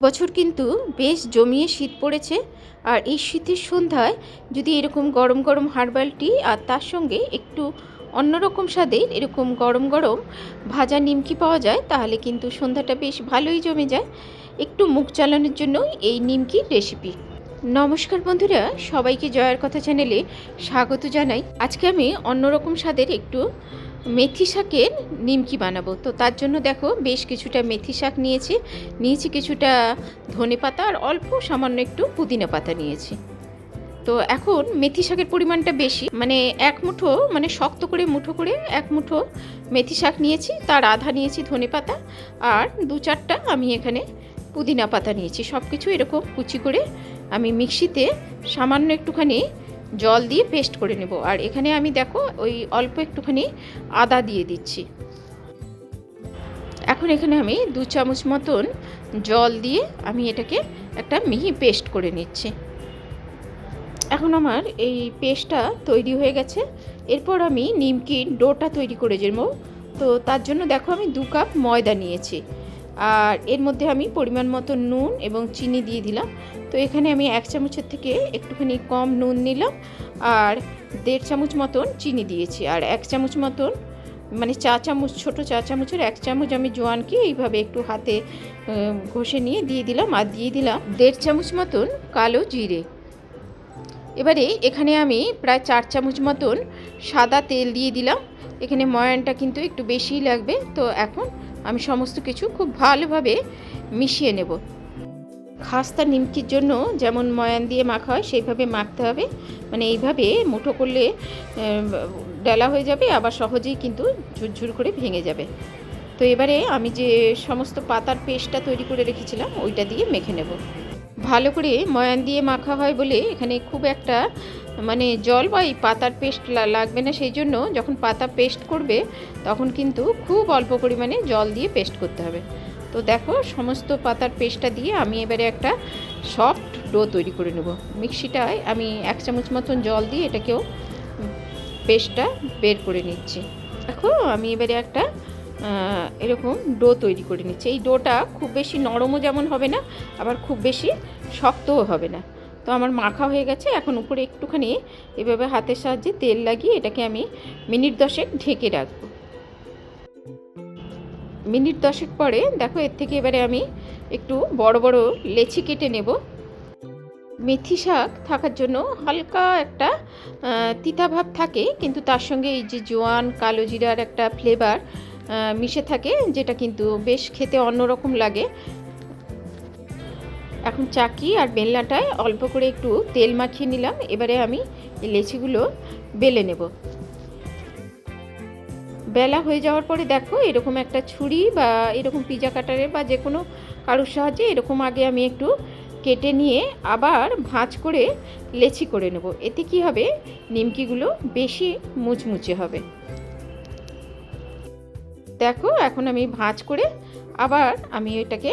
বছর কিন্তু বেশ জমিয়ে শীত পড়েছে। আর এই শীতের সন্ধ্যায় যদি এরকম গরম গরম হার্বাল টি আর তার সঙ্গে একটু অন্যরকম স্বাদের এরকম গরম গরম ভাজা নিমকি পাওয়া যায়, তাহলে কিন্তু সন্ধ্যাটা বেশ ভালোই জমে যায়। একটু মুখ চালানোর জন্য এই নিমকির রেসিপি নমস্কার বন্ধুরা, সবাইকে জয়ার কথা চ্যানেলে স্বাগত জানাই। আজকে আমি অন্যরকম স্বাদের একটু মেথি শাকের নিমকি বানাবো। তো তার জন্য দেখো বেশ কিছুটা মেথি শাক নিয়েছি নিয়েছি কিছুটা ধনে পাতা আর অল্প সামান্য একটু পুদিনা পাতা নিয়েছি। তো এখন মেথি শাকের পরিমাণটা বেশি মানে এক মুঠো মানে শক্ত করে মুঠো করে এক মুঠো মেথি শাক নিয়েছি, তার আধা নিয়েছি ধনে পাতা আর দু চারটা আমি এখানে পুদিনা পাতা নিয়েছি। সব কিছু এরকম কুচি করে আমি মিক্সিতে সামান্য একটুখানি জল দিয়ে পেস্ট করে নেব। আর এখানে আমি দেখো, ওই অল্প একটুখানি আদা দিয়ে দিচ্ছি। এখন এখানে আমি দু চামচ মতন জল দিয়ে আমি এটাকে একটা মিহি পেস্ট করে নিচ্ছি। এখন আমার এই পেস্টটা তৈরি হয়ে গেছে। এরপর আমি নিমকির ডোটা তৈরি করে নেব। তো তার জন্য দেখো আমি দু কাপ ময়দা নিয়েছি। আর এর মধ্যে আমি পরিমাণ মতো নুন এবং চিনি দিয়ে দিলাম। তো এখানে আমি এক চামচের থেকে একটুখানি কম নুন নিলাম আর দেড় চামচ মতন চিনি দিয়েছি। আর এক চামচ মতন মানে চা চামচ, ছোটো চা চামচের এক চামচ আমি জোয়ানকে এইভাবে একটু হাতে ঘষে নিয়ে দিয়ে দিলাম আর দিয়ে দিলাম দেড় চামচ মতন কালো জিরে। এবারে এখানে আমি প্রায় চার চামচ মতন সাদা তেল দিয়ে দিলাম। এখানে ময়ানটা কিন্তু একটু বেশিই লাগবে। তো এখন আমি সমস্ত কিছু খুব ভালোভাবে মিশিয়ে নেব। খাস্তা নিমকির জন্য যেমন ময়ান দিয়ে মাখা হয়, সেইভাবে মাখতে হবে। মানে এইভাবে মুঠো করলে ডালা হয়ে যাবে, আবার সহজেই কিন্তু ঝুরঝুর করে ভেঙে যাবে। তো এবারে আমি যে সমস্ত পাতার পেস্টটা তৈরি করে রেখেছিলাম, ওইটা দিয়ে মেখে নেব। ভালো করে ময়ান দিয়ে মাখা হয় বলে এখানে খুব একটা মানে জল বা এই পাতার পেস্ট লাগবে না সেই জন্য যখন পাতা পেস্ট করবে তখন কিন্তু খুব অল্প পরিমাণে জল দিয়ে পেস্ট করতে হবে। তো দেখো সমস্ত পাতার পেস্টটা দিয়ে আমি এবারে একটা সফট ডো তৈরি করে নেব। মিক্সিটায় আমি এক চামচ মতন জল দিয়ে এটাকেও পেস্টটা বের করে নিচ্ছি। দেখো আমি এবারে একটা এরকম ডো তৈরি করে নিচ্ছি। এই ডোটা খুব বেশি নরমও যেমন হবে না, আবার খুব বেশি শক্তও হবে না। তো আমার মাখা হয়ে গেছে, এখন উপরে একটুখানি এভাবে হাতের সাহায্যে তেল লাগিয়ে এটাকে আমি মিনিট দশেক ঢেকে রাখব। মিনিট দশেক পরে দেখো, এর থেকে এবারে আমি একটু বড় বড় লেচি কেটে নেব। মেথি শাক থাকার জন্য হালকা একটা তিতাভাব থাকে, কিন্তু তার সঙ্গে এই যে জোয়ান, কালো জিরার একটা ফ্লেভার মিশে থাকে, যেটা কিন্তু বেশ খেতে অন্যরকম লাগে। এখন চাকি আর বেলনাটায় অল্প করে একটু তেল মাখিয়ে নিলাম, এবারে আমি লেচিগুলো বেলে নেব। বেলা হয়ে যাওয়ার পরে দেখো, এরকম একটা ছুরি বা এরকম পিজা কাটারে বা যে কোনো কারোর সাহায্যে এরকম আগে আমি একটু কেটে নিয়ে আবার ভাঁজ করে লেচি করে নেব। এতে কি হবে? নিমকিগুলো বেশি মুচমুচে হবে। দেখো, এখন আমি ভাঁজ করে আবার আমি এটাকে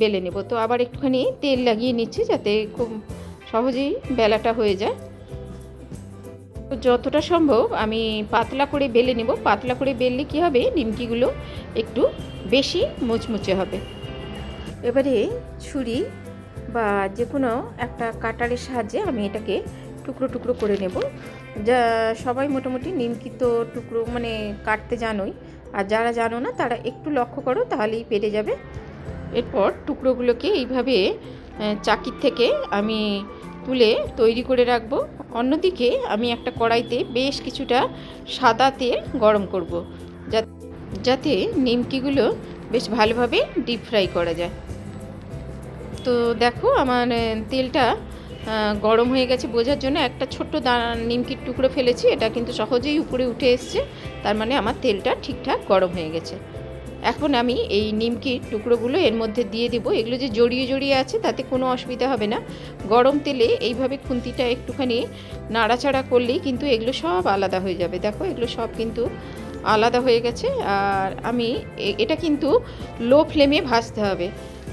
বেলে নেব। তো আবার একটুখানি তেল লাগিয়ে নিচ্ছি যাতে খুব সহজেই বেলাটা হয়ে যায়। তো যতটা সম্ভব আমি পাতলা করে বেলে নেব। পাতলা করে বেললে কী হবে? নিমকিগুলো একটু বেশি মুচমুচে হবে। এবারে ছুরি বা যে কোনো একটা কাটারের সাহায্যে আমি এটাকে টুকরো টুকরো করে নেব। যা সবাই মোটামুটি নিমকি তো টুকরো মানে কাটতে জানোই। আর যারা জানো না, তারা একটু লক্ষ্য করো, তাহলেই পেরে যাবে। এরপর টুকরোগুলোকে এইভাবে চাকির থেকে আমি তুলে তৈরি করে রাখব। অন্যদিকে আমি একটা কড়াইতে বেশ কিছুটা সাদা তেল গরম করব যাতে নিমকিগুলো বেশ ভালোভাবে ডিপ ফ্রাই করা যায়। তো দেখো, আমার তেলটা গরম হয়ে গেছে বোঝার জন্য একটা ছোট্ট নিমকির টুকরো ফেলেছি, এটা কিন্তু সহজেই উপরে উঠে এসছে, তার মানে আমার তেলটা ঠিকঠাক গরম হয়ে গেছে। এখন আমি এই নিমকির টুকরোগুলো এর মধ্যে দিয়ে দেবো, এগুলো যে জড়িয়ে জড়িয়ে আছে তাতে কোনো অসুবিধা হবে না। গরম তেলে এইভাবে খুন্তিটা একটুখানি নাড়াচাড়া করলেই কিন্তু এগুলো সব আলাদা হয়ে যাবে। দেখো, এগুলো সব কিন্তু আলাদা হয়ে গেছে, আর আমি এটা কিন্তু লো ফ্লেমে ভাজতে হবে।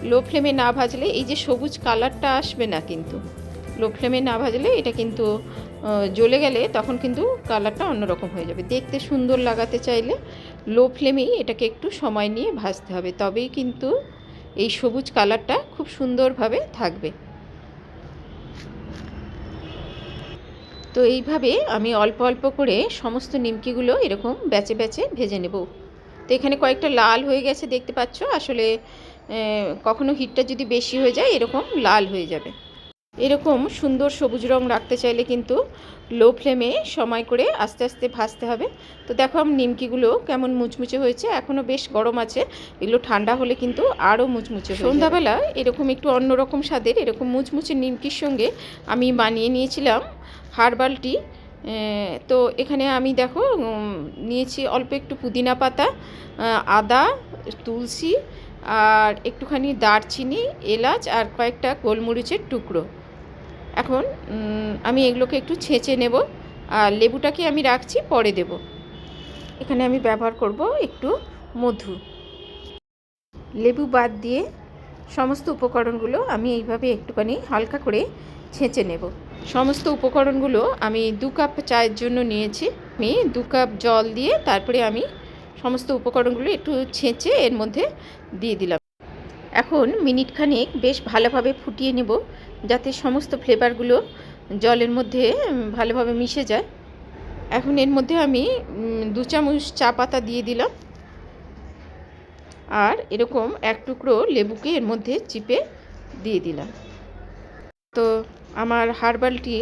লো ফ্লেমে না ভাজলে এই যে সবুজ কালারটা আসবে না কিন্তু। লো ফ্লেমে না ভাজলে এটা কিন্তু জ্বলে গেলে তখন কিন্তু কালারটা অন্যরকম হয়ে যাবে। দেখতে সুন্দর লাগাতে চাইলে লো ফ্লেমেই এটাকে একটু সময় নিয়ে ভাজতে হবে। তবেই কিন্তু এই সবুজ কালারটা খুব সুন্দরভাবে থাকবে। তো এইভাবে আমি অল্প অল্প করে সমস্ত নিমকিগুলো এরকম ব্যাচে ব্যাচে ভেজে নেব। তো এখানে কয়েকটা লাল হয়ে গেছে দেখতে পাচ্ছ। আসলে কখনো হিটটা যদি বেশি হয়ে যায় এরকম লাল হয়ে যাবে। এরকম সুন্দর সবুজ রং রাখতে চাইলে কিন্তু লো ফ্লেমে সময় করে আস্তে আস্তে ভাজতে হবে। তো দেখো আমি নিমকিগুলো কেমন মুচমুচে হয়েছে এখনও বেশ গরম আছে। এগুলো ঠান্ডা হলে কিন্তু আরও মুচমুচে সন্ধ্যাবেলা এরকম একটু অন্যরকম স্বাদের, এরকম মুচমুচে নিমকির সঙ্গে আমি বানিয়ে নিয়েছিলাম হার্বাল টি। তো এখানে আমি দেখো নিয়েছি অল্প একটু পুদিনা পাতা আদা, তুলসী আর একটুখানি দারচিনি, এলাচ আর কয়েকটা গোলমরিচের টুকরো। এখন আমি এগুলোকে একটু ছেঁচে নেব আর লেবুটাকে আমি রাখছি, পরে দেব। এখানে আমি ব্যবহার করব একটু মধু। লেবু বাদ দিয়ে সমস্ত উপকরণগুলো আমি এইভাবে একটুখানি হালকা করে ছেঁচে নেব। সমস্ত উপকরণগুলো আমি দু কাপ চায়ের জন্য নিয়েছি। আমি দু কাপ জল দিয়ে তারপরে আমি সমস্ত উপকরণগুলো একটু ছেঁচে এর মধ্যে দিয়ে দিলাম। এখন মিনিট খানেক বেশ ভালোভাবে ফুটিয়ে নেব যাতে সমস্ত ফ্লেভারগুলো জলের মধ্যে ভালোভাবে মিশে যায়। এখন এর মধ্যে আমি দু চামচ চা পাতা দিয়ে দিলাম। আর এরকম এক টুকরো লেবুকে এর মধ্যে চিপে দিয়ে দিলাম। তো আমার হার্বাল টি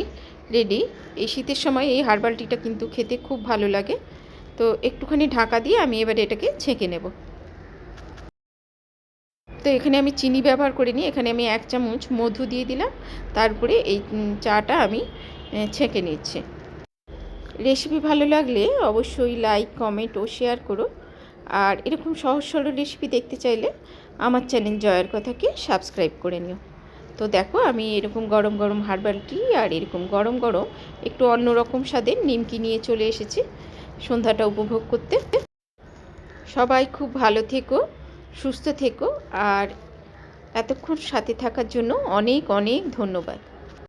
রেডি। এই শীতের সময় এই হার্বাল টিটা কিন্তু খেতে খুব ভালো লাগে। তো একটুখানি ঢাকা দিয়ে আমি এবারে এটাকে ছেঁকে নেব। তো এখানে আমি চিনি ব্যবহার করিনি, এখানে আমি এক চামচ মধু দিয়ে দিলাম, তারপরে এই চাটা আমি ছেঁকে নিচ্ছি। রেসিপি ভালো লাগলে অবশ্যই লাইক, কমেন্ট ও শেয়ার করো। আর এরকম সহজ সরল রেসিপি দেখতে চাইলে আমার চ্যানেল জয়ের কথাকে সাবস্ক্রাইব করে নিও। তো দেখো, আমি এরকম গরম গরম হার্বাল টি আর এরকম গরম গরম একটু অন্যরকম স্বাদের নিমকি নিয়ে চলে এসেছি সন্ধ্যাটা উপভোগ করতে। সবাই খুব ভালো থেকো। সুস্থ থেকো আর এতক্ষণ সাথে থাকার জন্য অনেক অনেক ধন্যবাদ।